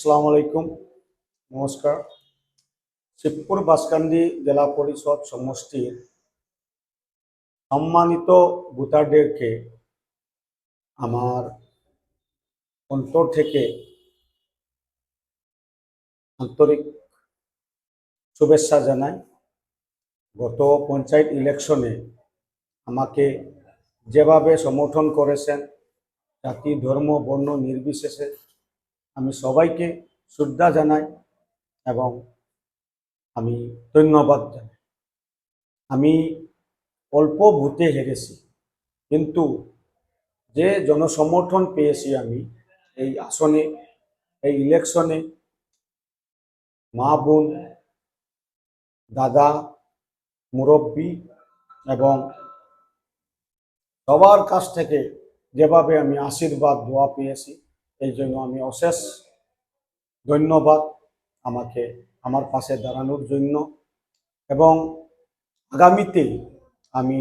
আসসালামু আলাইকুম। নমস্কার। শিবপুর বাসকান্দি জেলা পরিষদ সমষ্টির সম্মানিত ভোটারদেরকে আমার অন্তর থেকে আন্তরিক শুভেচ্ছা জানাই। গত পঞ্চায়েত ইলেকশনে আমাকে যেভাবে সমর্থন করেছেন, জাতি, ধর্ম, বর্ণ নির্বিশেষে আমি সবাইকে শ্রদ্ধা জানাই এবং আমি ধন্যবাদ জানাই। আমি অল্প ভোটে হেরেছি, কিন্তু যে জনসমর্থন পেয়েছি আমি এই আসনে, এই ইলেকশনে, মা বোন, দাদা, মুরব্বী এবং সবার কাছ থেকে যেভাবে আমি আশীর্বাদ দোয়া পেয়েছি এই জন্য আমি অশেষ ধন্যবাদ আমাকে আমার পাশে দাঁড়ানোর জন্য। এবং আগামীতে আমি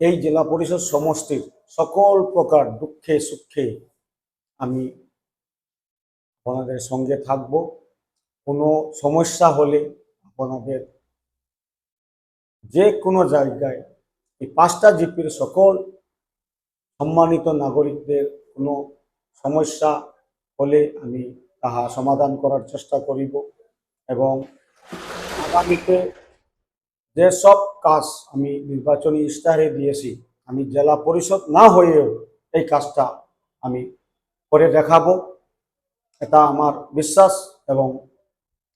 এই জেলা পরিষদ সমষ্টির সকল প্রকার দুঃখে সুখে আমি আপনাদের সঙ্গে থাকব। কোনো সমস্যা হলে আপনাদের যে কোনো জায়গায় এই পাঁচটা জিপির সকল সম্মানিত নাগরিকদের কোনো সমস্যা হলে আমি তাহা সমাধান করার চেষ্টা করিব এবং আগামীতে যেসব কাজ আমি নির্বাচনী ইশতেহারে দিয়েছি, আমি জেলা পরিষদ না হয়েও এই কাজটা আমি করে দেখাবো। এটা আমার বিশ্বাস এবং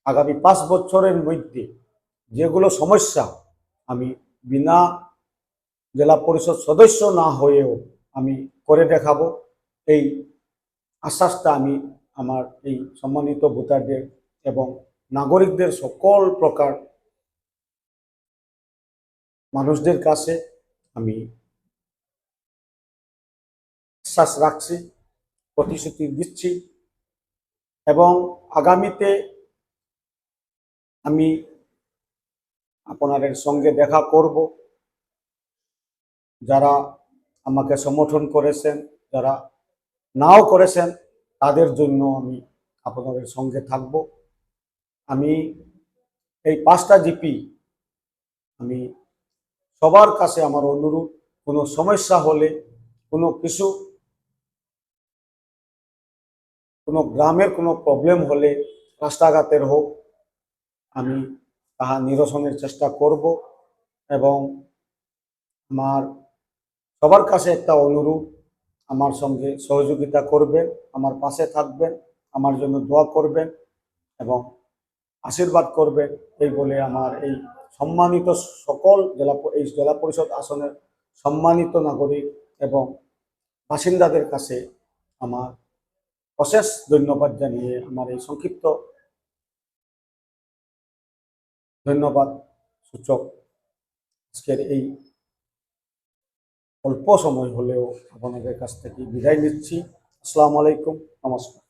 আগামী পাঁচ বছরের মধ্যে যেগুলো সমস্যা আমি বিনা জেলা পরিষদ সদস্য না হয়েও আমি করে দেখাবো। এই আশ্বাসটা আমি আমার এই সম্মানিত ভোটারদের এবং নাগরিকদের সকল প্রকার মানুষদের কাছে আমি আশ্বাস রাখছি, প্রতিশ্রুতি দিচ্ছি এবং আগামীতে আমি আপনাদের সঙ্গে দেখা করব। যারা আমাকে সমর্থন করেছেন, যারা নাও করেছেন, তাদের জন্য আমি আপনাদের সঙ্গে থাকব। আমি এই পাঁচটা জিপি আমি সবার কাছে আমার অনুরোধ, কোনো সমস্যা হলে, কোনো কিছু, কোনো গ্রামের কোনো প্রবলেম হলে, রাস্তাঘাটের হোক, আমি তাহা নিরসনের চেষ্টা করব এবং আমার সবার কাছে একটা অনুরোধ আমার সঙ্গে সহযোগিতা করবেন, আমার পাশে থাকবেন, আমার জন্য দোয়া করবেন এবং আশীর্বাদ করবেন এই বলে আমার এই সম্মানিত সকল জেলা এই জেলা পরিষদ আসনের সম্মানিত নাগরিক এবং বাসিন্দাদের কাছে আমার অশেষ ধন্যবাদ জানিয়ে আমার এই সংক্ষিপ্ত ধন্যবাদ সূচক আজকের এই অল্প সময় হলেও আপনাদের কাছ থেকে বিদায় নিচ্ছি। আসসালামু আলাইকুম নমস্কার।